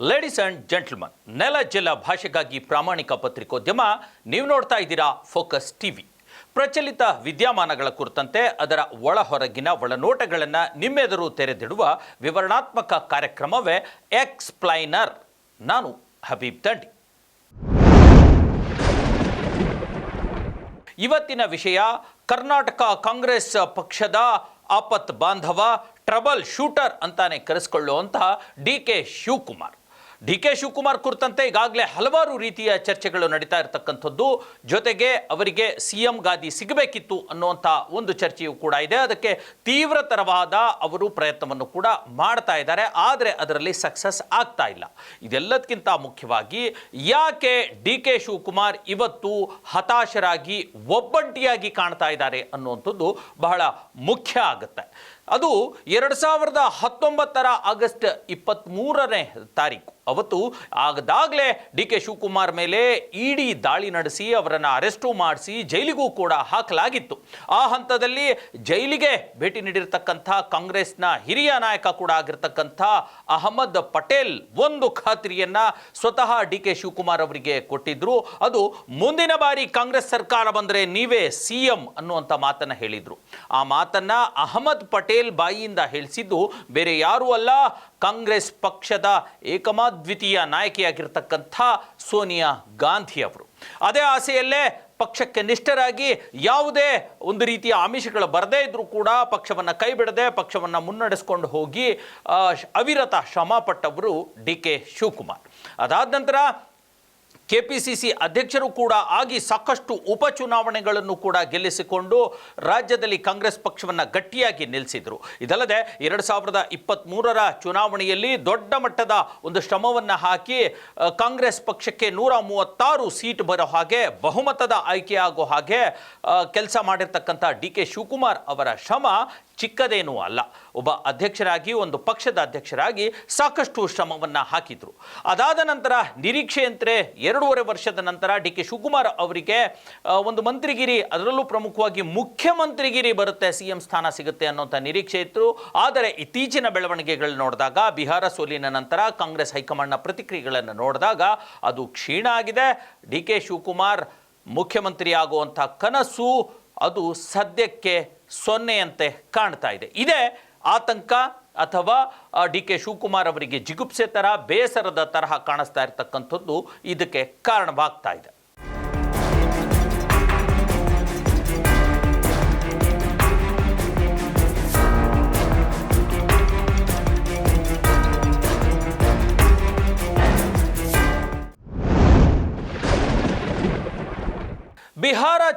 Ladies and gentleman ನೆಲ ಜಲ ಭಾಷೆಗಾಗಿ ಪ್ರಾಮಾಣಿಕ ಪತ್ರಿಕೋದ್ಯಮ ನೀವು ನೋಡ್ತಾ ಇದ್ದೀರಾ ಫೋಕಸ್ ಟಿವಿ ಪ್ರಚಲಿತ ವಿದ್ಯಮಾನಗಳ ಕುರಿತಂತೆ ಅದರ ಒಳ ಹೊರಗಿನ ಒಳನೋಟಗಳನ್ನು ನಿಮ್ಮೆದುರು ತೆರೆದಿಡುವ ವಿವರಣಾತ್ಮಕ ಕಾರ್ಯಕ್ರಮವೇ ಎಕ್ಸ್ಪ್ಲೈನರ್ ನಾನು ಹಬೀಬ್ ತಂಡಿ ಇವತ್ತಿನ ವಿಷಯ, ಕರ್ನಾಟಕ ಕಾಂಗ್ರೆಸ್ ಪಕ್ಷದ ಆಪತ್ ಬಾಂಧವ ಟ್ರಬಲ್ ಶೂಟರ್ ಅಂತಾನೆ ಕರೆಸಿಕೊಳ್ಳುವಂತಹ D K Shivakumar. D K Shivakumar ಕುರಿತಂತೆ ಈಗಾಗಲೇ ಹಲವಾರು ರೀತಿಯ ಚರ್ಚೆಗಳು ನಡೀತಾ ಇರತಕ್ಕಂಥದ್ದು. ಜೊತೆಗೆ ಅವರಿಗೆ ಸಿ ಎಂ ಗಾದಿ ಸಿಗಬೇಕಿತ್ತು ಅನ್ನುವಂಥ ಒಂದು ಚರ್ಚೆಯೂ ಕೂಡ ಇದೆ. ಅದಕ್ಕೆ ತೀವ್ರತರವಾದ ಅವರು ಪ್ರಯತ್ನವನ್ನು ಕೂಡ ಮಾಡ್ತಾ ಇದ್ದಾರೆ. ಆದರೆ ಅದರಲ್ಲಿ ಸಕ್ಸಸ್ ಆಗ್ತಾ ಇಲ್ಲ. ಇದೆಲ್ಲದಕ್ಕಿಂತ ಮುಖ್ಯವಾಗಿ ಯಾಕೆ ಡಿ ಕೆ ಶಿವಕುಮಾರ್ ಇವತ್ತು ಹತಾಶರಾಗಿ, ಒಬ್ಬಂಟಿಯಾಗಿ ಕಾಣ್ತಾ ಇದ್ದಾರೆ ಅನ್ನುವಂಥದ್ದು ಬಹಳ ಮುಖ್ಯ ಆಗುತ್ತೆ. ಅದು ಎರಡು ಸಾವಿರದ ಹತ್ತೊಂಬತ್ತರ ಆಗಸ್ಟ್ ಇಪ್ಪತ್ತ್ಮೂರನೇ ತಾರೀಕು. ಅವತ್ತು ಆಗದಾಗಲೇ ಡಿ ಕೆ ಶಿವಕುಮಾರ್ ಮೇಲೆ ಇಡಿ ದಾಳಿ ನಡೆಸಿ ಅವರನ್ನು ಅರೆಸ್ಟು ಮಾಡಿಸಿ ಜೈಲಿಗೂ ಕೂಡ ಹಾಕಲಾಗಿತ್ತು. ಆ ಹಂತದಲ್ಲಿ ಜೈಲಿಗೆ ಭೇಟಿ ನೀಡಿರ್ತಕ್ಕಂಥ ಕಾಂಗ್ರೆಸ್ನ ಹಿರಿಯ ನಾಯಕ ಕೂಡ ಆಗಿರ್ತಕ್ಕಂಥ ಅಹಮದ್ ಪಟೇಲ್ ಒಂದು ಖಾತ್ರಿಯನ್ನ ಸ್ವತಃ ಡಿ ಕೆ ಶಿವಕುಮಾರ್ ಅವರಿಗೆ ಕೊಟ್ಟಿದ್ರು. ಅದು ಮುಂದಿನ ಬಾರಿ ಕಾಂಗ್ರೆಸ್ ಸರ್ಕಾರ ಬಂದರೆ ನೀವೇ ಸಿ ಎಂ ಅನ್ನುವಂಥ ಮಾತನ್ನು ಹೇಳಿದರು. ಆ ಮಾತನ್ನು ಅಹಮದ್ ಪಟೇಲ್ ಬಾಯಿಯಿಂದ ಹೇಳಿಸಿದ್ದು ಬೇರೆ ಯಾರೂ ಅಲ್ಲ ಕಾಂಗ್ರೆಸ್ ಪಕ್ಷದ ಏಕಮಾದ್ವಿತೀಯ ನಾಯಕಿಯಾಗಿರ್ತಕ್ಕಂಥ ಸೋನಿಯಾ ಗಾಂಧಿ ಅವರು. ಅದೇ ಆಸೆಯಲ್ಲೇ ಪಕ್ಷಕ್ಕೆ ನಿಷ್ಠರಾಗಿ ಯಾವುದೇ ಒಂದು ರೀತಿಯ ಆಮಿಷಗಳು ಬರದೇ ಇದ್ದರೂ ಕೂಡ ಪಕ್ಷವನ್ನು ಕೈ ಬಿಡದೆ ಪಕ್ಷವನ್ನು ಮುನ್ನಡೆಸ್ಕೊಂಡು ಹೋಗಿ ಅವಿರತ ಶ್ರಮಪಟ್ಟವರು ಡಿ ಕೆ ಶಿವಕುಮಾರ್. ಅದಾದ ನಂತರ ಕೆ ಪಿ ಸಿ ಸಿ ಅಧ್ಯಕ್ಷರು ಕೂಡ ಆಗಿ ಸಾಕಷ್ಟು ಉಪಚುನಾವಣೆಗಳನ್ನು ಕೂಡ ಗೆಲ್ಲಿಸಿಕೊಂಡು ರಾಜ್ಯದಲ್ಲಿ ಕಾಂಗ್ರೆಸ್ ಪಕ್ಷವನ್ನು ಗಟ್ಟಿಯಾಗಿ ನಿಲ್ಲಿಸಿದರು ಇದಲ್ಲದೆ ಎರಡು ಸಾವಿರದ ಇಪ್ಪತ್ತ್ಮೂರರ ಚುನಾವಣೆಯಲ್ಲಿ ದೊಡ್ಡ ಮಟ್ಟದ ಒಂದು ಶ್ರಮವನ್ನು ಹಾಕಿ ಕಾಂಗ್ರೆಸ್ ಪಕ್ಷಕ್ಕೆ ನೂರ ಮೂವತ್ತಾರು ಸೀಟ್ ಬರೋ ಹಾಗೆ ಬಹುಮತದ ಆಯ್ಕೆಯಾಗೋ ಹಾಗೆ ಕೆಲಸ ಮಾಡಿರ್ತಕ್ಕಂಥ ಡಿ ಕೆ ಶಿವಕುಮಾರ್ ಅವರ ಶ್ರಮ ಚಿಕ್ಕದೇನೂ ಅಲ್ಲ. ಒಬ್ಬ ಅಧ್ಯಕ್ಷರಾಗಿ, ಒಂದು ಪಕ್ಷದ ಅಧ್ಯಕ್ಷರಾಗಿ ಸಾಕಷ್ಟು ಶ್ರಮವನ್ನು ಹಾಕಿದರು. ಅದಾದ ನಂತರ ನಿರೀಕ್ಷೆಯಂತೆ ಎರಡೂವರೆ ವರ್ಷದ ನಂತರ ಡಿ ಕೆ ಶಿವಕುಮಾರ್ ಅವರಿಗೆ ಒಂದು ಮಂತ್ರಿಗಿರಿ, ಅದರಲ್ಲೂ ಪ್ರಮುಖವಾಗಿ ಮುಖ್ಯಮಂತ್ರಿಗಿರಿ ಬರುತ್ತೆ ಸಿ ಎಂ ಸ್ಥಾನ ಸಿಗುತ್ತೆ ಅನ್ನೋಂಥ ನಿರೀಕ್ಷೆ ಇತ್ತು. ಆದರೆ ಇತ್ತೀಚಿನ ಬೆಳವಣಿಗೆಗಳು ನೋಡಿದಾಗ, ಬಿಹಾರ ಸೋಲಿನ ನಂತರ ಕಾಂಗ್ರೆಸ್ ಹೈಕಮಾಂಡ್ನ ಪ್ರತಿಕ್ರಿಯೆಗಳನ್ನು ನೋಡಿದಾಗ ಅದು ಕ್ಷೀಣ ಆಗಿದೆ. ಡಿ ಕೆ ಶಿವಕುಮಾರ್ ಮುಖ್ಯಮಂತ್ರಿ ಆಗುವಂಥ ಕನಸು ಅದು ಸದ್ಯಕ್ಕೆ ಸೊನ್ನೆಯಂತೆ ಕಾಣ್ತಾ ಇದೆ. ಇದೇ ಆತಂಕ ಅಥವಾ ಡಿ ಕೆ ಶಿವಕುಮಾರ್ ಅವರಿಗೆ ಜಿಗುಪ್ಸೆ ಥರ ಬೇಸರದ ತರಹ ಕಾಣಿಸ್ತಾ ಇರತಕ್ಕಂಥದ್ದು ಇದಕ್ಕೆ ಕಾರಣವಾಗ್ತಾ ಇದೆ.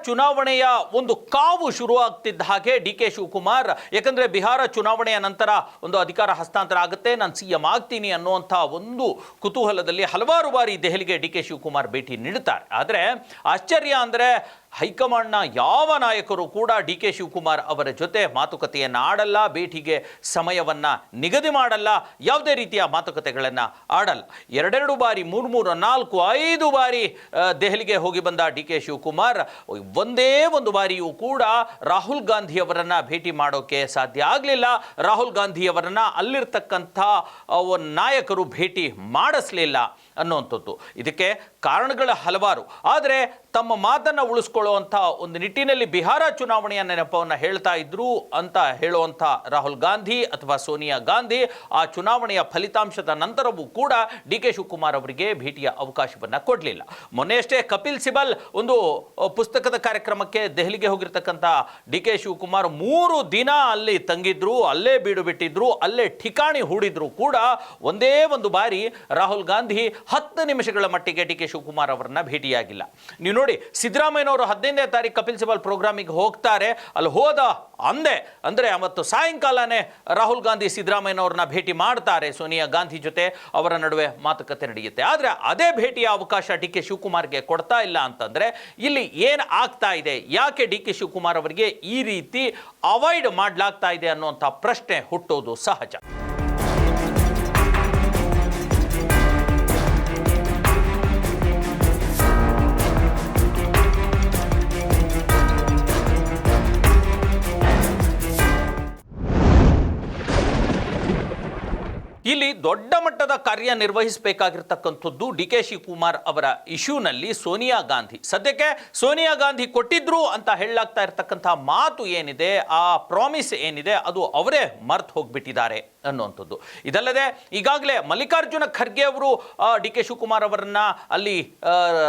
ಚುನಾವಣೆಯ ಒಂದು ಕಾವು ಶುರುವಾಗ್ತಿದ್ದ ಹಾಗೆ ಡಿ ಕೆ ಶಿವಕುಮಾರ್, ಯಾಕಂದ್ರೆ ಬಿಹಾರ ಚುನಾವಣೆಯ ನಂತರ ಒಂದು ಅಧಿಕಾರ ಹಸ್ತಾಂತರ ಆಗುತ್ತೆ, ನಾನು ಸಿ ಎಂ ಆಗ್ತೀನಿ ಅನ್ನುವಂಥ ಒಂದು ಕುತೂಹಲದಲ್ಲಿ ಹಲವಾರು ಬಾರಿ ದೆಹಲಿಗೆ ಡಿ ಕೆ ಶಿವಕುಮಾರ್ ಭೇಟಿ ನೀಡುತ್ತಾರೆ. ಆದರೆ ಆಶ್ಚರ್ಯ ಅಂದರೆ ಹೈಕಮಾಂಡ್ನ ಯಾವ ನಾಯಕರು ಕೂಡ ಡಿ ಕೆ ಶಿವಕುಮಾರ್ ಅವರ ಜೊತೆ ಮಾತುಕತೆಯನ್ನು ಆಡಲ್ಲ, ಭೇಟಿಗೆ ಸಮಯವನ್ನು ನಿಗದಿ ಮಾಡಲ್ಲ, ಯಾವುದೇ ರೀತಿಯ ಮಾತುಕತೆಗಳನ್ನು ಆಡಲ್ಲ. ಎರಡೆರಡು ಬಾರಿ, ಮೂರು ಮೂರು, ನಾಲ್ಕು, ಐದು ಬಾರಿ ದೆಹಲಿಗೆ ಹೋಗಿ ಬಂದ ಡಿ ಕೆ ಶಿವಕುಮಾರ್, ಒಂದೇ ಒಂದು ಬಾರಿಯೂ ಕೂಡ ರಾಹುಲ್ ಗಾಂಧಿಯವರನ್ನು ಭೇಟಿ ಮಾಡೋಕ್ಕೆ ಸಾಧ್ಯ ಆಗಲಿಲ್ಲ. ರಾಹುಲ್ ಗಾಂಧಿಯವರನ್ನು ಅಲ್ಲಿರ್ತಕ್ಕಂಥ ನಾಯಕರು ಭೇಟಿ ಮಾಡಿಸ್ಲಿಲ್ಲ. ಅನ್ನುವಂಥದ್ದು. ಇದಕ್ಕೆ ಕಾರಣಗಳ ಹಲವಾರು. ಆದರೆ ತಮ್ಮ ಮಾತನ್ನು ಉಳಿಸ್ಕೊಳ್ಳುವಂಥ ಒಂದು ನಿಟ್ಟಿನಲ್ಲಿ ಬಿಹಾರ ಚುನಾವಣೆಯ ನೆನಪವನ್ನು ಹೇಳ್ತಾ ಇದ್ರು ಅಂತ ಹೇಳುವಂಥ ರಾಹುಲ್ ಗಾಂಧಿ ಅಥವಾ ಸೋನಿಯಾ ಗಾಂಧಿ, ಆ ಚುನಾವಣೆಯ ಫಲಿತಾಂಶದ ನಂತರವೂ ಕೂಡ ಡಿ ಕೆ ಶಿವಕುಮಾರ್ ಅವರಿಗೆ ಭೇಟಿಯ ಅವಕಾಶವನ್ನು ಕೊಡಲಿಲ್ಲ. ಮೊನ್ನೆಯಷ್ಟೇ ಕಪಿಲ್ ಸಿಬಲ್ ಒಂದು ಪುಸ್ತಕದ ಕಾರ್ಯಕ್ರಮಕ್ಕೆ ದೆಹಲಿಗೆ ಹೋಗಿರ್ತಕ್ಕಂಥ ಡಿ ಕೆ ಶಿವಕುಮಾರ್ ಮೂರು ದಿನ ಅಲ್ಲಿ ತಂಗಿದ್ರು, ಅಲ್ಲೇ ಬೀಡು ಬಿಟ್ಟಿದ್ರು ಅಲ್ಲೇ ಠಿಕಾಣಿ ಹೂಡಿದ್ರು ಕೂಡ ಒಂದೇ ಒಂದು ಬಾರಿ ರಾಹುಲ್ ಗಾಂಧಿ ಹತ್ತು ನಿಮಿಷಗಳ ಮಟ್ಟಿಗೆ ಡಿ ಕೆ ಶಿವಕುಮಾರ್ ಅವರನ್ನ ಭೇಟಿಯಾಗಿಲ್ಲ. ನೀವು ನೋಡಿ, ಸಿದ್ದರಾಮಯ್ಯನವರು ಹದಿನೈದನೇ ತಾರೀಕು ಕಪಿಲ್ ಸಿಬಲ್ ಪ್ರೋಗ್ರಾಮಿಗೆ ಹೋಗ್ತಾರೆ. ಅಲ್ಲಿ ಹೋದ ಅಂದೆ, ಅಂದರೆ ಅವತ್ತು ಸಾಯಂಕಾಲನೇ ರಾಹುಲ್ ಗಾಂಧಿ ಸಿದ್ದರಾಮಯ್ಯನವ್ರನ್ನ ಭೇಟಿ ಮಾಡ್ತಾರೆ ಸೋನಿಯಾ ಗಾಂಧಿ ಜೊತೆ. ಅವರ ನಡುವೆ ಮಾತುಕತೆ ನಡೆಯುತ್ತೆ. ಆದರೆ ಅದೇ ಭೇಟಿಯ ಅವಕಾಶ ಡಿ ಕೆ ಶಿವಕುಮಾರ್ಗೆ ಕೊಡ್ತಾ ಇಲ್ಲ ಅಂತಂದ್ರೆ, ಇಲ್ಲಿ ಏನು ಆಗ್ತಾ ಇದೆ? ಯಾಕೆ ಡಿ ಕೆ ಶಿವಕುಮಾರ್ ಅವರಿಗೆ ಈ ರೀತಿ ಅವಾಯ್ಡ್ ಮಾಡಲಾಗ್ತಾ ಇದೆ ಅನ್ನುವಂಥ ಪ್ರಶ್ನೆ ಹುಟ್ಟೋದು ಸಹಜ. ಇಲ್ಲಿ ದೊಡ್ಡ ಮಟ್ಟದ ಕಾರ್ಯ ನಿರ್ವಹಿಸಬೇಕಾಗಿರ್ತಕ್ಕಂಥದ್ದು ಡಿ ಕೆ ಶಿವಕುಮಾರ್ ಅವರ ಇಶ್ಯೂನಲ್ಲಿ ಸೋನಿಯಾ ಗಾಂಧಿ. ಸದ್ಯಕ್ಕೆ ಸೋನಿಯಾ ಗಾಂಧಿ ಕೊಟ್ಟಿದ್ರು ಅಂತ ಹೇಳಲಾಗ್ತಾ ಇರತಕ್ಕಂಥ ಮಾತು ಏನಿದೆ, ಆ ಪ್ರಾಮಿಸ್ ಏನಿದೆ, ಅದು ಅವರೇ ಮರ್ತು ಹೋಗ್ಬಿಟ್ಟಿದ್ದಾರೆ ಅನ್ನುವಂಥದ್ದು. ಇದಲ್ಲದೆ ಈಗಾಗಲೇ ಮಲ್ಲಿಕಾರ್ಜುನ ಖರ್ಗೆ ಅವರು ಡಿ ಕೆ ಶಿವಕುಮಾರ್ ಅವರನ್ನ ಅಲ್ಲಿ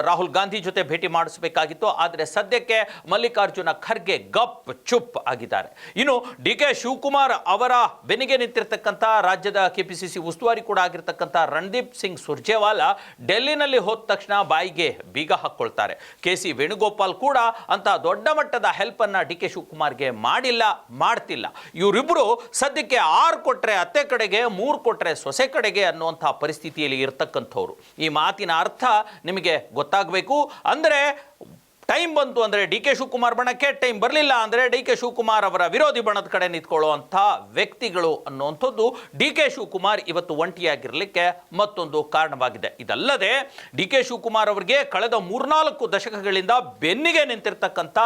ರಾಹುಲ್ ಗಾಂಧಿ ಜೊತೆ ಭೇಟಿ ಮಾಡಿಸಬೇಕಾಗಿತ್ತು. ಆದರೆ ಸದ್ಯಕ್ಕೆ ಮಲ್ಲಿಕಾರ್ಜುನ ಖರ್ಗೆ ಗಪ್ ಚುಪ್ ಆಗಿದ್ದಾರೆ. ಇನ್ನು ಡಿ ಕೆ ಶಿವಕುಮಾರ್ ಅವರ ಬೆನ್ನಿಗೆ ನಿಂತಿರ್ತಕ್ಕಂಥ ರಾಜ್ಯದ ಕೆಪಿಸಿಸಿ ಉಸ್ತುವಾರಿ ಕೂಡ ಆಗಿರ್ತಕ್ಕಂಥ ರಣದೀಪ್ ಸಿಂಗ್ ಸುರ್ಜೇವಾಲಾ ಡೆಲ್ಲಿನಲ್ಲಿ ಹೋದ ತಕ್ಷಣ ಬಾಯಿಗೆ ಬೀಗ ಹಾಕ್ಕೊಳ್ತಾರೆ. ಕೆ ಸಿ ವೇಣುಗೋಪಾಲ್ ಕೂಡ ಅಂತ ದೊಡ್ಡ ಮಟ್ಟದ ಹೆಲ್ಪ್ ಅನ್ನ ಡಿ ಕೆ ಶಿವಕುಮಾರ್ಗೆ ಮಾಡಿಲ್ಲ, ಮಾಡ್ತಿಲ್ಲ. ಇವರಿಬ್ಬರು ಸದ್ಯಕ್ಕೆ ಆರು ಕೊಟ್ಟರೆ ಅತ್ತೆ ಕಡೆಗೆ, ಮೂರು ಕೊಟ್ಟರೆ ಸೊಸೆ ಕಡೆಗೆ ಅನ್ನುವಂಥ ಪರಿಸ್ಥಿತಿಯಲ್ಲಿ ಇರ್ತಕ್ಕಂಥವ್ರು. ಈ ಮಾತಿನ ಅರ್ಥ ನಿಮಗೆ ಗೊತ್ತಾಗಬೇಕು. ಅಂದರೆ ಟೈಮ್ ಬಂತು ಅಂದರೆ ಡಿ ಕೆ ಶಿವಕುಮಾರ್ ಬಣಕ್ಕೆ ಟೈಮ್ ಬರಲಿಲ್ಲ ಅಂದರೆ ಡಿ ಕೆ ಶಿವಕುಮಾರ್ ಅವರ ವಿರೋಧಿ ಬಣದ ಕಡೆ ನಿಂತ್ಕೊಳ್ಳುವಂಥ ವ್ಯಕ್ತಿಗಳು ಅನ್ನುವಂಥದ್ದು ಡಿ ಕೆ ಶಿವಕುಮಾರ್ ಇವತ್ತು ಒಂಟಿಯಾಗಿರಲಿಕ್ಕೆ ಮತ್ತೊಂದು ಕಾರಣವಾಗಿದೆ. ಇದಲ್ಲದೆ ಡಿ ಕೆ ಶಿವಕುಮಾರ್ ಅವರಿಗೆ ಕಳೆದ ಮೂರ್ನಾಲ್ಕು ದಶಕಗಳಿಂದ ಬೆನ್ನಿಗೆ ನಿಂತಿರ್ತಕ್ಕಂಥ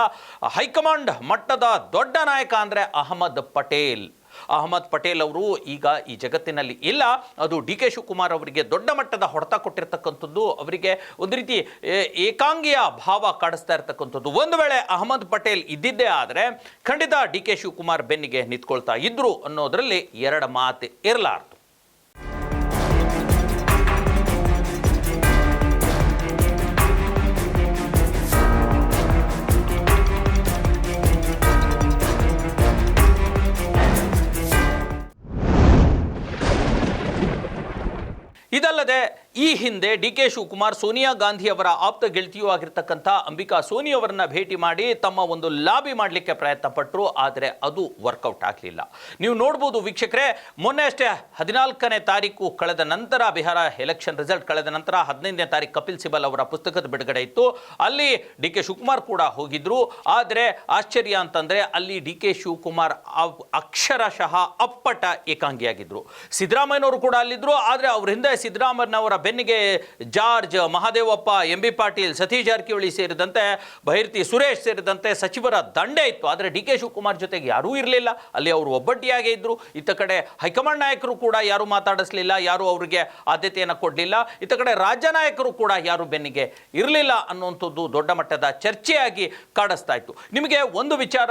ಹೈಕಮಾಂಡ್ ಮಟ್ಟದ ದೊಡ್ಡ ನಾಯಕ ಅಂದರೆ ಅಹಮದ್ ಪಟೇಲ್. ಅಹಮದ್ ಪಟೇಲ್ ಅವರು ಈಗ ಈ ಜಗತ್ತಿನಲ್ಲಿ ಇಲ್ಲ. ಅದು ಡಿ ಕೆ ಶಿವಕುಮಾರ್ ಅವರಿಗೆ ದೊಡ್ಡ ಮಟ್ಟದ ಹೊಡೆತ ಕೊಟ್ಟಿರ್ತಕ್ಕಂಥದ್ದು. ಅವರಿಗೆ ಒಂದು ರೀತಿ ಏಕಾಂಗಿಯ ಭಾವ ಕಾಡಿಸ್ತಾ ಇರತಕ್ಕಂಥದ್ದು. ಒಂದು ವೇಳೆ ಅಹಮದ್ ಪಟೇಲ್ ಇದ್ದಿದ್ದೇ ಆದರೆ ಖಂಡಿತ ಡಿ ಕೆ ಶಿವಕುಮಾರ್ ಬೆನ್ನಿಗೆ ನಿಂತ್ಕೊಳ್ತಾ ಇದ್ರು ಅನ್ನೋದರಲ್ಲಿ ಎರಡು ಮಾತು ಇರಲಾರ್ದು. ಈ ಹಿಂದೆ ಡಿ ಕೆ ಶಿವಕುಮಾರ್ ಸೋನಿಯಾ ಗಾಂಧಿ ಅವರ ಆಪ್ತ ಗೆಳತಿಯೂ ಆಗಿರ್ತಕ್ಕಂಥ ಅಂಬಿಕಾ ಸೋನಿ ಅವರನ್ನ ಭೇಟಿ ಮಾಡಿ ತಮ್ಮ ಒಂದು ಲಾಬಿ ಮಾಡಲಿಕ್ಕೆ ಪ್ರಯತ್ನ ಪಟ್ಟರು ಆದರೆ ಅದು ವರ್ಕೌಟ್ ಆಗಲಿಲ್ಲ. ನೀವು ನೋಡ್ಬೋದು ವೀಕ್ಷಕರೇ, ಮೊನ್ನೆ ಅಷ್ಟೇ ಹದಿನಾಲ್ಕನೇ ತಾರೀಕು ಕಳೆದ ನಂತರ, ಬಿಹಾರ ಎಲೆಕ್ಷನ್ ರಿಸಲ್ಟ್ ಕಳೆದ ನಂತರ ಹದಿನೈದನೇ ತಾರೀಕು ಕಪಿಲ್ ಸಿಬಲ್ ಅವರ ಪುಸ್ತಕದ ಬಿಡುಗಡೆ ಇತ್ತು. ಅಲ್ಲಿ ಡಿ ಕೆ ಶಿವಕುಮಾರ್ ಕೂಡ ಹೋಗಿದ್ರು. ಆದರೆ ಆಶ್ಚರ್ಯ ಅಂತಂದರೆ ಅಲ್ಲಿ ಡಿ ಕೆ ಶಿವಕುಮಾರ್ ಅಕ್ಷರಶಃ ಅಪ್ಪಟ ಏಕಾಂಗಿಯಾಗಿದ್ದರು ಸಿದ್ದರಾಮಯ್ಯನವರು ಕೂಡ ಅಲ್ಲಿದ್ರು, ಆದರೆ ಅವರ ಹಿಂದೆ ಸಿದ್ದರಾಮಯ್ಯನವರ ಬೆನ್ನಿಗೆ George, Mahadevappa M B Patil, Satish Jarkiholi ಸೇರಿದಂತೆ ಬೈರ್ತಿ ಸುರೇಶ್ ಸೇರಿದಂತೆ ಸಚಿವರ ದಂಡೆ ಇತ್ತು. ಆದರೆ ಡಿ ಕೆ ಶಿವಕುಮಾರ್ ಜೊತೆಗೆ ಯಾರೂ ಇರಲಿಲ್ಲ. ಅಲ್ಲಿ ಅವರು ಒಬ್ಬಟ್ಟಿಯಾಗೇ ಇದ್ದರು ಇತ್ತ ಕಡೆ ಹೈಕಮಾಂಡ್ ನಾಯಕರು ಕೂಡ ಯಾರೂ ಮಾತಾಡಿಸ್ಲಿಲ್ಲ, ಯಾರೂ ಅವರಿಗೆ ಆದ್ಯತೆಯನ್ನು ಕೊಡಲಿಲ್ಲ. ಇತ್ತ ಕಡೆ ರಾಜ್ಯ ನಾಯಕರು ಕೂಡ ಯಾರು ಬೆನ್ನಿಗೆ ಇರಲಿಲ್ಲ ಅನ್ನುವಂಥದ್ದು ದೊಡ್ಡ ಮಟ್ಟದ ಚರ್ಚೆಯಾಗಿ ಕಾಡಿಸ್ತಾ ಇತ್ತು. ನಿಮಗೆ ಒಂದು ವಿಚಾರ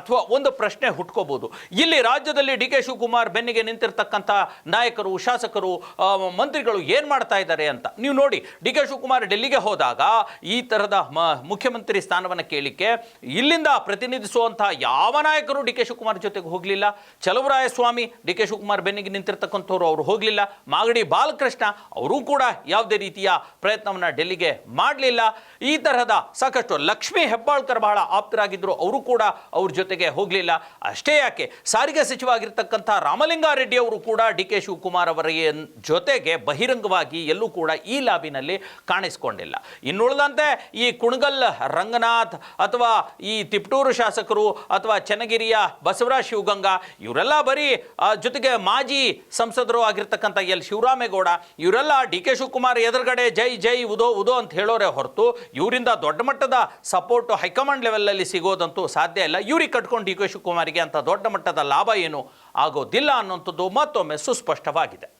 ಅಥವಾ ಒಂದು ಪ್ರಶ್ನೆ ಹುಟ್ಕೋಬಹುದು ಇಲ್ಲಿ ರಾಜ್ಯದಲ್ಲಿ ಡಿ ಕೆ ಶಿವಕುಮಾರ್ ಬೆನ್ನಿಗೆ ನಿಂತಿರ್ತಕ್ಕಂಥ ನಾಯಕರು, ಶಾಸಕರು ಮಂತ್ರಿಗಳು ಏನು ಮಾಡ್ತಾ ಇದ್ದಾರೆ ಅಂತ. ನೀವು ನೋಡಿ, ಡಿ ಕೆ ಶಿವಕುಮಾರ್ ಡೆಲ್ಲಿಗೆ ಹೋದಾಗ ಈ ತರಹದ ಮ- ಮುಖ್ಯಮಂತ್ರಿ ಸ್ಥಾನವನ್ನು ಕೇಳಿಕೆ ಇಲ್ಲಿಂದ ಪ್ರತಿನಿಧಿಸುವಂತಹ ಯಾವ ನಾಯಕರು ಡಿ ಕೆ ಶಿವಕುಮಾರ್ ಜೊತೆಗೆ ಹೋಗಲಿಲ್ಲ? ಚಲುವರಾಯಸ್ವಾಮಿ ಡಿ ಕೆ ಶಿವಕುಮಾರ್ ಬೆನ್ನಿಗೆ ನಿಂತಿರ್ತಕ್ಕಂಥವ್ರು ಅವರು ಹೋಗಲಿಲ್ಲ. ಮಾಗಡಿ ಬಾಲಕೃಷ್ಣ ಅವರೂ ಕೂಡ ಯಾವುದೇ ರೀತಿಯ ಪ್ರಯತ್ನವನ್ನು ಡೆಲ್ಲಿಗೆ ಮಾಡಲಿಲ್ಲ. ಈ ತರಹದ ಸಾಕಷ್ಟು ಲಕ್ಷ್ಮೀ ಹೆಬ್ಬಾಳ್ಕರ್ ಬಹಳ ಆಪ್ತರಾಗಿದ್ದರು ಅವರು ಕೂಡ ಅವ್ರ ಜೊತೆಗೆ ಹೋಗಲಿಲ್ಲ. ಅಷ್ಟೇ ಯಾಕೆ, ಸಾರಿಗೆ ಸಚಿವ ಆಗಿರ್ತಕ್ಕಂಥ ರಾಮಲಿಂಗಾರೆಡ್ಡಿ ಅವರು ಕೂಡ ಡಿ ಕೆ ಶಿವಕುಮಾರ್ ಅವರ ಜೊತೆಗೆ ಬಹಿರಂಗವಾಗಿ ಎಲ್ಲೂ ಕೂಡ ಈ ಲಾಬಿನಲ್ಲಿ ಕಾಣಿಸ್ಕೊಂಡಿಲ್ಲ. ಇನ್ನುಳಿದಂತೆ ಈ ಕುಣಗಲ್, ರಂಗನಾಥ್ ಅಥವಾ ಈ ತಿಪ್ಟೂರು ಶಾಸಕರು ಅಥವಾ ಚನ್ನಗಿರಿಯ ಬಸವರಾಜ್ ಶಿವಗಂಗಾ ಇವರೆಲ್ಲ ಬರೀ ಜೊತೆಗೆ ಮಾಜಿ ಸಂಸದರು ಆಗಿರ್ತಕ್ಕಂಥ ಎಲ್. ಶಿವರಾಮೇಗೌಡ ಇವರೆಲ್ಲ ಡಿ. ಕೆ. ಶಿವಕುಮಾರ್ ಎದುರುಗಡೆ ಜೈ ಜೈ, ಉದೋ ಉದೋ ಅಂತ ಹೇಳೋರೆ ಹೊರತು ಇವರಿಂದ ದೊಡ್ಡ ಮಟ್ಟದ ಸಪೋರ್ಟ್ ಹೈಕಮಾಂಡ್ ಲೆವೆಲಲ್ಲಿ ಸಿಗೋದಂತೂ ಸಾಧ್ಯ ಇಲ್ಲ. ಇವ್ರಿಗೆ ಕಟ್ಕೊಂಡು ಡಿ. ಕೆ. ಶಿವಕುಮಾರಿಗೆ ಅಂತ ದೊಡ್ಡ ಮಟ್ಟದ ಲಾಭ ಏನು ಆಗೋದಿಲ್ಲ ಅನ್ನೋಂಥದ್ದು ಮತ್ತೊಮ್ಮೆ ಸುಸ್ಪಷ್ಟವಾಗಿದೆ.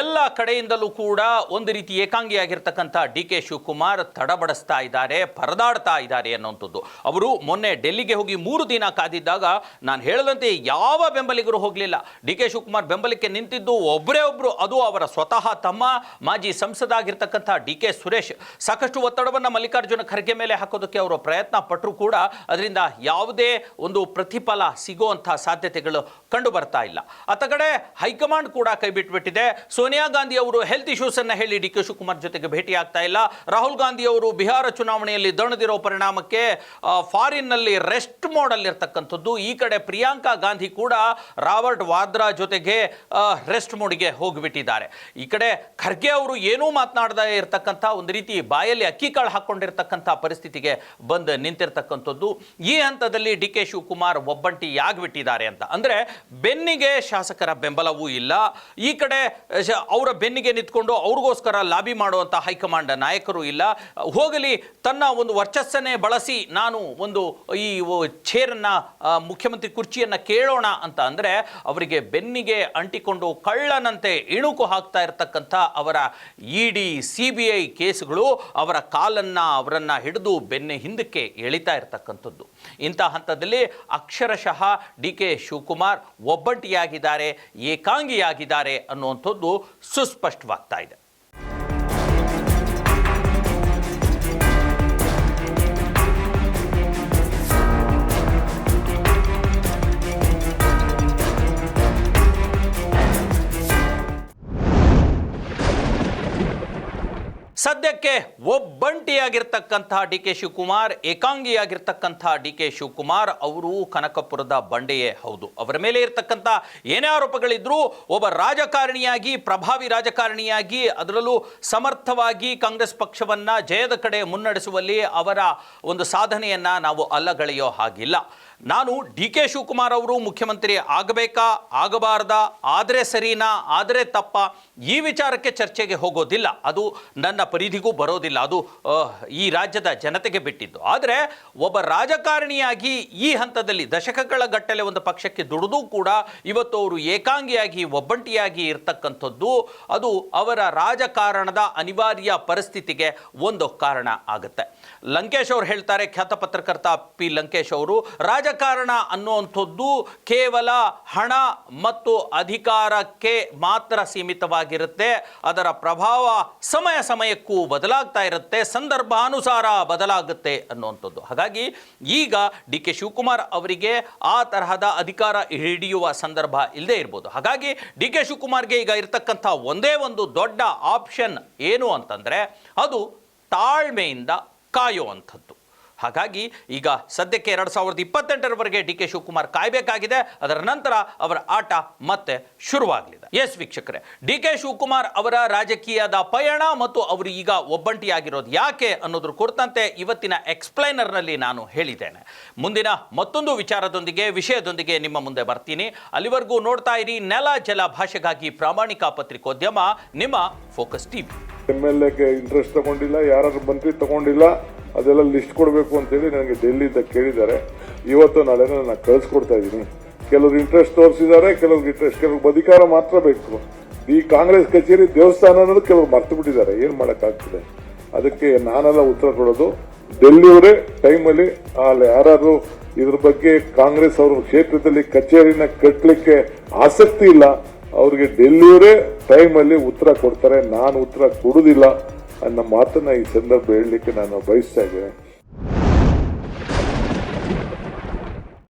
ಎಲ್ಲ ಕಡೆಯಿಂದಲೂ ಕೂಡ ಒಂದು ರೀತಿ ಏಕಾಂಗಿಯಾಗಿರ್ತಕ್ಕಂಥ ಡಿ ಕೆ ಶಿವಕುಮಾರ್ ತಡಬಡಿಸ್ತಾ ಇದ್ದಾರೆ, ಪರದಾಡ್ತಾ ಇದ್ದಾರೆ ಅನ್ನುವಂಥದ್ದು. ಅವರು ಮೊನ್ನೆ ಡೆಲ್ಲಿಗೆ ಹೋಗಿ ಮೂರು ದಿನ ಕಾದಿದ್ದಾಗ ನಾನು ಹೇಳದಂತೆ ಯಾವ ಬೆಂಬಲಿಗರು ಹೋಗಲಿಲ್ಲ. ಡಿ ಕೆ ಶಿವಕುಮಾರ್ ಬೆಂಬಲಕ್ಕೆ ನಿಂತಿದ್ದು ಒಬ್ಬರೇ ಒಬ್ಬರು ಅದು ಅವರ ಸ್ವತಃ ತಮ್ಮ. ಮಾಜಿ ಸಂಸದ ಆಗಿರ್ತಕ್ಕಂಥ ಡಿ ಕೆ ಸುರೇಶ್ ಸಾಕಷ್ಟು ಒತ್ತಡವನ್ನು ಮಲ್ಲಿಕಾರ್ಜುನ ಖರ್ಗೆ ಮೇಲೆ ಹಾಕೋದಕ್ಕೆ ಅವರು ಪ್ರಯತ್ನ ಪಟ್ಟರು ಕೂಡ ಅದರಿಂದ ಯಾವುದೇ ಒಂದು ಪ್ರತಿಫಲ ಸಿಗುವಂಥ ಸಾಧ್ಯತೆಗಳು ಕಂಡು ಬರ್ತಾ ಇಲ್ಲ. ಅತ್ತ ಕಡೆ ಹೈಕಮಾಂಡ್ ಕೂಡ ಕೈ ಬಿಟ್ಟು ಇಟ್ಬಿಟ್ಟಿದೆ ಸೋನಿಯಾ ಗಾಂಧಿ ಅವರು ಹೆಲ್ತ್ ಇಶ್ಯೂಸ್ ಅನ್ನ ಹೇಳಿ ಡಿ ಕೆ ಶಿವಕುಮಾರ್ ಜೊತೆಗೆ ಭೇಟಿ ಆಗ್ತಾ ಇಲ್ಲ. ರಾಹುಲ್ ಗಾಂಧಿ ಅವರು ಬಿಹಾರ ಚುನಾವಣೆಯಲ್ಲಿ ದಣದಿರೋ ಪರಿಣಾಮಕ್ಕೆ ಫಾರಿನ್ನಲ್ಲಿ ರೆಸ್ಟ್ ಮೋಡಲ್ಲಿ ಇರ್ತಕ್ಕಂಥದ್ದು. ಈ ಕಡೆ ಪ್ರಿಯಾಂಕಾ ಗಾಂಧಿ ಕೂಡ ರಾಬರ್ಟ್ ವಾದ್ರಾ ಜೊತೆಗೆ ರೆಸ್ಟ್ ಮೋಡಿಗೆ ಹೋಗಿಬಿಟ್ಟಿದ್ದಾರೆ. ಈ ಕಡೆ ಖರ್ಗೆ ಅವರು ಏನೂ ಮಾತನಾಡದೇ ಇರತಕ್ಕಂಥ ಒಂದು ರೀತಿ ಬಾಯಲ್ಲಿ ಅಕ್ಕಿ ಕಾಳು ಹಾಕೊಂಡಿರ್ತಕ್ಕಂಥ ಪರಿಸ್ಥಿತಿಗೆ ಬಂದು ನಿಂತಿರ್ತಕ್ಕಂಥದ್ದು. ಈ ಹಂತದಲ್ಲಿ ಡಿ ಕೆ ಶಿವಕುಮಾರ್ ಒಬ್ಬಂಟಿಯಾಗ್ಬಿಟ್ಟಿದ್ದಾರೆ ಅಂತ. ಅಂದ್ರೆ ಬೆನ್ನಿಗೆ ಶಾಸಕರ ಬೆಂಬಲವೂ ಇಲ್ಲ. ಈ ಕಡೆ ಅವರ ಬೆನ್ನಿಗೆ ನಿಂತ್ಕೊಂಡು ಅವ್ರಿಗೋಸ್ಕರ ಲಾಬಿ ಮಾಡುವಂಥ ಹೈಕಮಾಂಡ್ ನಾಯಕರು ಇಲ್ಲ. ಹೋಗಲಿ, ತನ್ನ ಒಂದು ವರ್ಚಸ್ಸನ್ನೇ ಬಳಸಿ ನಾನು ಒಂದು ಈ ಚೇರನ್ನು ಮುಖ್ಯಮಂತ್ರಿ ಕುರ್ಚಿಯನ್ನು ಕೇಳೋಣ ಅಂತ ಅಂದರೆ ಅವರಿಗೆ ಬೆನ್ನಿಗೆ ಅಂಟಿಕೊಂಡು ಕಳ್ಳನಂತೆ ಇಣುಕು ಹಾಕ್ತಾ ಇರತಕ್ಕಂಥ ಅವರ E D C B I ಕೇಸ್ಗಳು ಅವರ ಕಾಲನ್ನು ಅವರನ್ನು ಹಿಡಿದು ಬೆನ್ನೆ ಹಿಂದಕ್ಕೆ ಎಳಿತಾ ಇರತಕ್ಕಂಥದ್ದು. ಇಂಥ ಹಂತದಲ್ಲಿ ಅಕ್ಷರಶಃ ಡಿ ಕೆ ಶಿವಕುಮಾರ್ ಒಬ್ಬಂಟಿಯಾಗಿದ್ದಾರೆ, ಏಕಾಂಗಿಯಾಗಿದ್ದಾರೆ ಅನ್ನುವಂಥದ್ದು ಸುಸ್ಪಷ್ಟವಾಗ್ತಾ ಇದೆ. ಸದ್ಯಕ್ಕೆ ಒಬ್ಬಂಟಿಯಾಗಿರ್ತಕ್ಕಂಥ ಡಿ ಕೆ ಶಿವಕುಮಾರ್, ಏಕಾಂಗಿಯಾಗಿರ್ತಕ್ಕಂಥ ಡಿ ಕೆ ಶಿವಕುಮಾರ್ ಅವರು ಕನಕಪುರದ ಬಂಡೆಯೇ ಹೌದು. ಅವರ ಮೇಲೆ ಇರ್ತಕ್ಕಂಥ ಏನೇ ಆರೋಪಗಳಿದ್ರೂ ಒಬ್ಬ ರಾಜಕಾರಣಿಯಾಗಿ, ಪ್ರಭಾವಿ ರಾಜಕಾರಣಿಯಾಗಿ, ಅದರಲ್ಲೂ ಸಮರ್ಥವಾಗಿ ಕಾಂಗ್ರೆಸ್ ಪಕ್ಷವನ್ನ ಜಯದ ಕಡೆ ಮುನ್ನಡೆಸುವಲ್ಲಿ ಅವರ ಒಂದು ಸಾಧನೆಯನ್ನ ನಾವು ಅಲ್ಲಗಳೆಯೋ ಹಾಗಿಲ್ಲ. ನಾನು ಡಿ ಕೆ ಶಿವಕುಮಾರ್ ಅವರು ಮುಖ್ಯಮಂತ್ರಿ ಆಗಬೇಕಾ, ಆಗಬಾರದ, ಆದರೆ ಸರಿನಾ, ಆದರೆ ತಪ್ಪ, ಈ ವಿಚಾರಕ್ಕೆ ಚರ್ಚೆಗೆ ಹೋಗೋದಿಲ್ಲ. ಅದು ನನ್ನ ಪರಿಧಿಗೂ ಬರೋದಿಲ್ಲ. ಅದು ಈ ರಾಜ್ಯದ ಜನತೆಗೆ ಬಿಟ್ಟಿದ್ದು. ಆದರೆ ಒಬ್ಬ ರಾಜಕಾರಣಿಯಾಗಿ ಈ ಹಂತದಲ್ಲಿ ದಶಕಗಳ ಗಟ್ಟಲೆ ಒಂದು ಪಕ್ಷಕ್ಕೆ ದುಡಿದು ಕೂಡ ಇವತ್ತು ಅವರು ಏಕಾಂಗಿಯಾಗಿ, ಒಬ್ಬಂಟಿಯಾಗಿ ಇರ್ತಕ್ಕಂಥದ್ದು, ಅದು ಅವರ ರಾಜಕಾರಣದ ಅನಿವಾರ್ಯ ಪರಿಸ್ಥಿತಿಗೆ ಒಂದು ಕಾರಣ ಆಗುತ್ತೆ. ಲಂಕೇಶ್ ಅವರು ಹೇಳ್ತಾರೆ, ಖ್ಯಾತ ಪತ್ರಕರ್ತ ಪಿ ಲಂಕೇಶ್ ಅವರು, ರಾಜಕಾರಣ ಅನ್ನುವಂಥದ್ದು ಕೇವಲ ಹಣ ಮತ್ತು ಅಧಿಕಾರಕ್ಕೆ ಮಾತ್ರ ಸೀಮಿತವಾಗಿರುತ್ತೆ. ಅದರ ಪ್ರಭಾವ ಸಮಯ ಸಮಯಕ್ಕೂ ಬದಲಾಗ್ತಾ ಇರುತ್ತೆ, ಸಂದರ್ಭಾನುಸಾರ ಬದಲಾಗುತ್ತೆ ಅನ್ನುವಂಥದ್ದು. ಹಾಗಾಗಿ ಈಗ ಡಿ ಕೆ ಶಿವಕುಮಾರ್ ಅವರಿಗೆ ಆ ತರಹದ ಅಧಿಕಾರ ಹಿಡಿಯುವ ಸಂದರ್ಭ ಇಲ್ಲದೆ ಇರ್ಬೋದು. ಹಾಗಾಗಿ ಡಿ ಕೆ ಶಿವಕುಮಾರ್ಗೆ ಈಗ ಇರತಕ್ಕಂಥ ಒಂದೇ ಒಂದು ದೊಡ್ಡ ಆಪ್ಷನ್ ಏನು ಅಂತಂದರೆ ಅದು ತಾಳ್ಮೆಯಿಂದ ಕಾಯುವಂಥದ್ದು. ಹಾಗಾಗಿ ಈಗ ಸದ್ಯಕ್ಕೆ ಎರಡು ಸಾವಿರದ ಇಪ್ಪತ್ತೆಂಟರವರೆಗೆ ಡಿ ಕೆ ಶಿವಕುಮಾರ್ ಕಾಯಬೇಕಾಗಿದೆ. ಅದರ ನಂತರ ಅವರ ಆಟ ಮತ್ತೆ ಶುರುವಾಗಲಿದೆ. ಎಸ್ ವೀಕ್ಷಕರೇ, ಡಿ ಕೆ ಶಿವಕುಮಾರ್ ಅವರ ರಾಜಕೀಯದ ಪಯಣ ಮತ್ತು ಅವರು ಈಗ ಒಬ್ಬಂಟಿಯಾಗಿರೋದು ಯಾಕೆ ಅನ್ನೋದ್ರ ಕುರಿತಂತೆ ಇವತ್ತಿನ ಎಕ್ಸ್ಪ್ಲೈನರ್ನಲ್ಲಿ ನಾನು ಹೇಳಿದ್ದೇನೆ. ಮುಂದಿನ ಮತ್ತೊಂದು ವಿಚಾರದೊಂದಿಗೆ, ವಿಷಯದೊಂದಿಗೆ ನಿಮ್ಮ ಮುಂದೆ ಬರ್ತೀನಿ. ಅಲ್ಲಿವರೆಗೂ ನೋಡ್ತಾ ಇರಿ ನೆಲ, ಜಲ ಭಾಷೆಗಾಗಿ ಪ್ರಾಮಾಣಿಕ ಪತ್ರಿಕೋದ್ಯಮ, ನಿಮ್ಮ ಫೋಕಸ್ ಟಿವಿ ಎಂ ಎಲ್ ಎಗೆ ಇಂಟ್ರೆಸ್ಟ್ ತಗೊಂಡಿಲ್ಲ ಯಾರು ಮಂತ್ರಿ ತಗೊಂಡಿಲ್ಲ, ಅದೆಲ್ಲ ಲಿಸ್ಟ್ ಕೊಡಬೇಕು ಅಂತೇಳಿ ನನಗೆ ಡೆಲ್ಲಿಯಿಂದ ಕೇಳಿದ್ದಾರೆ. ಇವತ್ತು ನಾಳೆ ನಾನು ಕಳಿಸ್ಕೊಡ್ತಾ ಇದ್ದೀನಿ. ಕೆಲವ್ರು ಇಂಟ್ರೆಸ್ಟ್ ತೋರಿಸಿದ್ದಾರೆ, ಕೆಲವ್ರಿಗೆ ಇಂಟ್ರೆಸ್ಟ್ ಕೆಲವ್ರಿಗೆ ಅಧಿಕಾರ ಮಾತ್ರ ಬೇಕು. ಈ ಕಾಂಗ್ರೆಸ್ ಕಚೇರಿ ದೇವಸ್ಥಾನ ಅನ್ನೋದು ಕೆಲವರು ಮರ್ತು ಬಿಟ್ಟಿದ್ದಾರೆ. ಏನು ಮಾಡೋಕ್ಕಾಗ್ತದೆ? ಅದಕ್ಕೆ ನಾನೆಲ್ಲ ಉತ್ತರ ಕೊಡೋದು. ಡೆಲ್ಲಿಯವರೇ ಟೈಮಲ್ಲಿ ಅಲ್ಲಿ ಯಾರು ಇದ್ರ ಬಗ್ಗೆ ಕಾಂಗ್ರೆಸ್ ಅವರು ಕ್ಷೇತ್ರದಲ್ಲಿ ಕಚೇರಿನ ಕಟ್ಟಲಿಕ್ಕೆ ಆಸಕ್ತಿ ಇಲ್ಲ. ಅವ್ರಿಗೆ ಡೆಲ್ಲಿಯವರೇ ಟೈಮಲ್ಲಿ ಉತ್ತರ ಕೊಡ್ತಾರೆ, ನಾನು ಉತ್ತರ ಕೊಡೋದಿಲ್ಲ ಅನ್ನೋ ಮಾತನ್ನ ಈ ಸಂದರ್ಭ ಹೇಳಲಿಕ್ಕೆ ನಾನು ಬಯಸ್ತಾ ಇದ್ದೇನೆ.